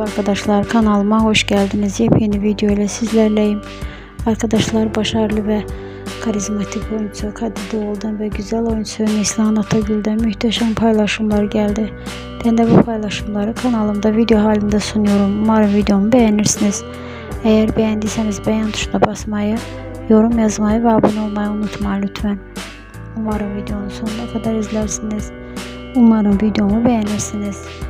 Merhaba arkadaşlar kanalıma hoş geldiniz. Yepyeni video ile sizlerleyim. Arkadaşlar başarılı ve karizmatik oyuncu Kadir Doğul'dan ve güzel oyuncu Neslihan Atagül'den muhteşem paylaşımlar geldi. Ben de bu paylaşımları kanalımda video halinde sunuyorum. Umarım videomu beğenirsiniz. Eğer beğendiyseniz beğen tuşuna basmayı, yorum yazmayı ve abone olmayı unutmayın lütfen. Umarım videonun sonuna kadar izlersiniz. Umarım videomu beğenirsiniz.